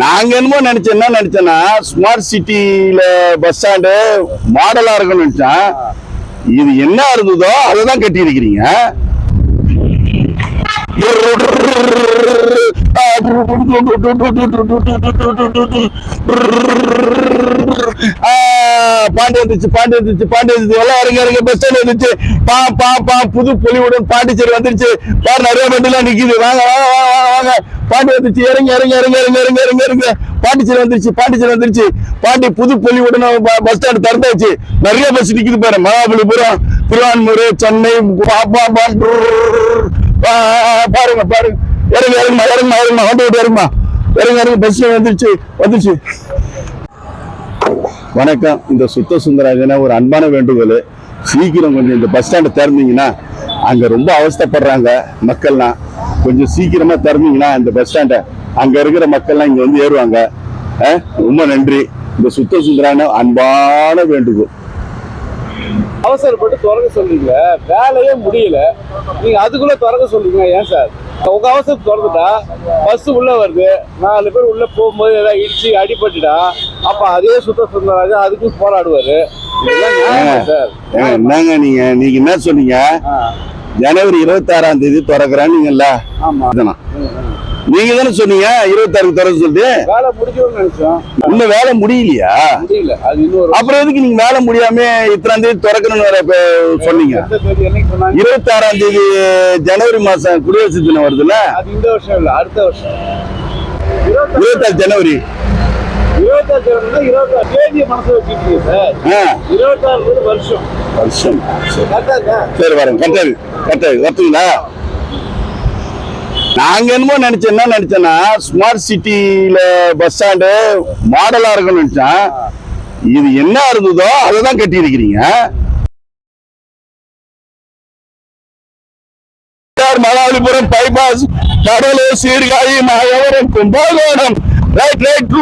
நாங்க என்னமோ நினைச்சேன் என்ன நினைச்சேன்னா ஸ்மார்ட் சிட்டியில பஸ் ஸ்டாண்டு மாடலா இருக்கும்னு நினைச்சேன். இது என்ன இருந்ததோ அதை தான் கட்டி இருக்கிறீங்க பாண்டி வந்துச்சு பாண்டி வந்துச்சு பாண்டி வந்துச்சு. எல்லாம் இறங்க இறங்க பஸ் ஸ்டாண்ட் வந்துச்சு. பா பா பா புது பொலிவுடன் பாண்டிச்சேரி வந்துருச்சு. பாரு நிறைய வண்டிலாம் நிக்குது. வாங்க வாங்க வாங்க. போறாங்க வாங்க பாண்டி இறங்க இறங்க இறங்க இறங்க இறங்க இறங்க இறங்க. பாண்டிச்சேரி வந்துருச்சு பாண்டிச்சேரி வந்துருச்சு. பாண்டி புது பொலிவுடன் பஸ் ஸ்டாண்ட் திறந்தாச்சு. நிறைய பஸ் நிக்குது பாரு. மகாபலிபுரம் திருவான்மூர் சென்னை பாருங்க பாருங்க. இறங்க இறங்குமா இறங்குமா இறங்குமா. வண்டி விட்டு இறங்குமா. இறங்க இறங்க. பஸ் வந்துருச்சு வந்துருச்சு. வணக்கம். இந்த சுத்த சுந்தராஜன ஒரு அன்பான வேண்டுகோள். சீக்கிரம் கொஞ்சம் இந்த பஸ் ஸ்டாண்டை திறந்தீங்கன்னா அங்க ரொம்ப அவஸ்தப்படுறாங்க மக்கள்லாம். கொஞ்சம் சீக்கிரமா திறந்தீங்கன்னா இந்த பஸ் ஸ்டாண்டை அங்க இருக்கிற மக்கள்லாம் இங்க வந்து ஏறுவாங்க. ரொம்ப நன்றி. இந்த சுத்த சுந்தரான அன்பான வேண்டுகோள். அவசரப்பட்டு திறக்க சொல்றீங்க வேலையே முடியல. நீங்க அதுக்குள்ள திறக்க சொல்றீங்க ஏன் சார்? உங்க அவசரம் திறந்துட்டா பஸ் உள்ள வருது. நாலு பேர் உள்ள போகும்போது ஏதாவது இடிச்சு அடிபட்டுட்டா அப்ப அதே சுத்த சுந்தரராஜன் அதுக்கும் போராடுவாரு. என்னங்க நீங்க? நீங்க என்ன சொன்னீங்க? ஜனவரி இருபத்தி ஆறாம் தேதி. ம், ம். நீங்க தானே சொன்னீங்க இருபத்தாறுக்கு திறக்க சொல்லிட்டு. வேலை முடிக்கணும்னு நினைச்சோம். இன்னும் வேலை முடியலையா? முடியல. அப்புறம் எதுக்கு நீங்க வேலை முடியாம இத்தனாம் தேதி திறக்கணும்னு வேற சொன்னீங்க? இருபத்தி ஆறாம் தேதி ஜனவரி மாசம் குடியரசு தினம் வருதுல்ல? அது இந்த வருஷம் இல்ல அடுத்த வருஷம். இருபத்தாறு இருபத்தாறு ஜனவரி. இருபத்தாறு இருபத்தாறு தேதியை சார். ஆ, இருபத்தாறு வருஷம். வருஷம் சரி. வரேன் கரெக்டாது கரெக்டாது வரட்டுங்களா நாங்க என்னமோ நினைச்சேன் என்ன நினைச்சேன்னா ஸ்மார்ட் சிட்டில பஸ் ஸ்டாண்டு மாடலா இருக்கும்னு நினைச்சேன். இது என்ன இருந்ததோ அதை தான் கட்டி இருக்கிறீங்க Mahabalipuram bypass Cuddalore Sirkazhi Mayavaram Kumbakonam. Right right